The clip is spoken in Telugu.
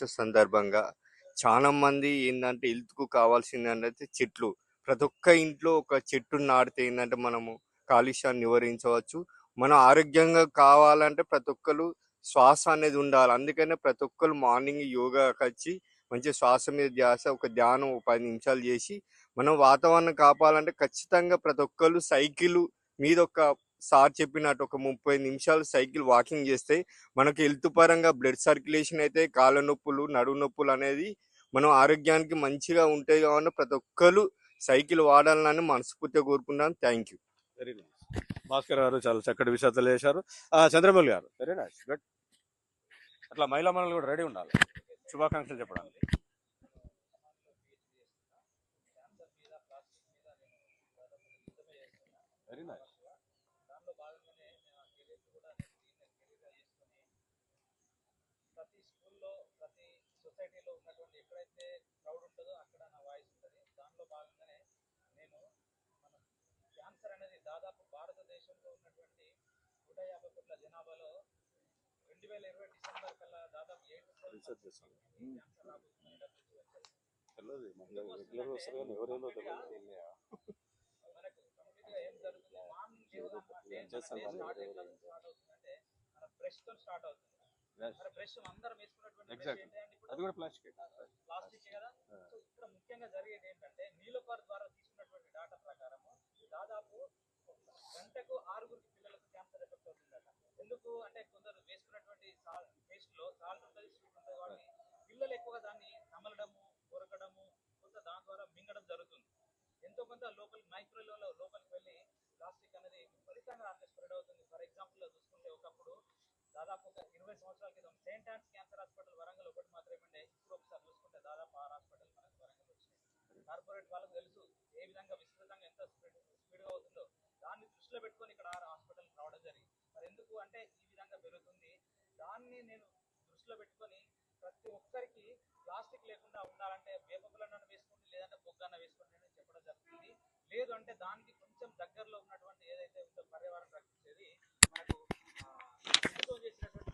దినోత్సవ సందర్భంగా చాలా మంది ఏంటంటే హెల్త్కు కావాల్సింది అంటే చెట్లు. ప్రతి ఒక్క ఇంట్లో ఒక చెట్టు నాటితే ఏంటంటే మనము కాలుష్యాన్ని నివారించవచ్చు. మనం ఆరోగ్యంగా కావాలంటే ప్రతి ఒక్కరు శ్వాస అనేది ఉండాలి. అందుకనే ప్రతి ఒక్కరు మార్నింగ్ యోగాకి వచ్చి మంచి శ్వాస మీద ధ్యాస ఒక ధ్యానం ఒక పది నిమిషాలు చేసి మనం వాతావరణం కాపాడాలంటే ఖచ్చితంగా ప్రతి ఒక్కరు సైకిల్ మీద ఒక సార్ చెప్పినట్టు ఒక ముప్పై నిమిషాలు సైకిల్ వాకింగ్ చేస్తే మనకి హెల్త్ పరంగా బ్లడ్ సర్క్యులేషన్ అయితే కాళ్ళ నొప్పులు నడుము నొప్పులు అనేది మనం ఆరోగ్యానికి మంచిగా ఉంటాయి కాబట్టి ప్రతి ఒక్కరు సైకిల్ వాడాలని మనస్ఫూర్తిగా కోరుకుంటాను thank you. Very nice Bhaskar గారు చాలా చక్కటి విషయాలు తెలియజేశారు చంద్రమౌళి గారు వెరీ నైస్ గుడ్ అట్లా మహిళా మనలు కూడా రెడీ ఉండాలి. శుభాకాంక్షలు చెప్పడానికి. వెరీ నైస్ భాగంగానే కెరీర్ కూడా కెరీర్గా చేసుకొని ప్రతి స్కూల్లో ప్రతి సొసైటీలో ఉన్నటువంటి ఎక్కడైతే క్రౌడ్ ఉంటుందో అక్కడ నా వాయిస్ ఉంటుంది. దాంట్లో భాగంగానే నేను మన క్యాన్సర్ అనేది దాదాపు భారతదేశంలో ఉన్నటువంటి నూట యాభై కోట్ల జనాభాలో రెండు వేల ఇరవై డిసెంబర్ కల్లా దాదాపు చేస్తాను క్యాన్సర్ రాబోతుందని బ్రష్ Exactly. ఏంటంటే ఇప్పుడు అది కూడా ప్లాస్టిక్ ప్లాస్టిక్ కదా? Yeah. సో ఇక్కడ ముఖ్యంగా జరిగేది ఏంటంటే నీలోఫర్ ద్వారా తీసుకున్నటువంటి డేటా ప్రకారం దాదాపు గంటకు ఆరుగురికి పిల్లలకు క్యాన్సర్ ఎఫెక్ట్ అవుతుందట. ఎందుకు? అంటే కొందరు వేసుకున్నటువంటి పేస్ట్లో సాల్ట్ ఉంటుంది స్వీట్ ఉంటుంది కాబట్టి పిల్లలు ఎక్కువగా దాన్ని నమలడము కొరకడము కొంత దాని ద్వారా మింగడం జరుగుతుంది. ఎంతో కొంత లోపలి మైక్రో లెవెల్ లోపలికి వెళ్ళి ప్లాస్టిక్ అనేది విపరీతంగా అందులో స్ప్రెడ్ అవుతుంది. ఫర్ ఎగ్జాంపుల్ చూసుకుంటే ఒకప్పుడు దాదాపు ఒక ఇరవై సంవత్సరాల క్రితం Saint Ann's cancer hospital Warangal ఒకటి మాత్రమే ఉండే. ఇప్పుడు ఒకసారి చూసుకుంటే దాదాపు ఆరు హాస్పిటల్ మనకు వరంగల్ వచ్చినాయి. కార్పొరేట్ వాళ్ళకు తెలుసు ఏ విధంగా విస్తృతంగా ఎంత స్పీడ్ స్పీడ్గా అవుతుందో. దాన్ని దృష్టిలో పెట్టుకొని ఇక్కడ ఆరు హాస్పిటల్ రావడం జరిగింది. మరి ఎందుకు అంటే ఈ విధంగా పెరుగుతుంది? దాన్ని నేను దృష్టిలో పెట్టుకొని ప్రతి ఒక్కరికి ప్లాస్టిక్ లేకుండా ఉండాలంటే వేప పుల్లన్న వేసుకోండి లేదంటే బొగ్గన్న వేసుకోండి. లేదు అంటే దానికి కొంచెం దగ్గరలో ఉన్నటువంటి ఏదైతే ఉందో పర్యావరణం రక్షించేది మనకు చేసినటువంటి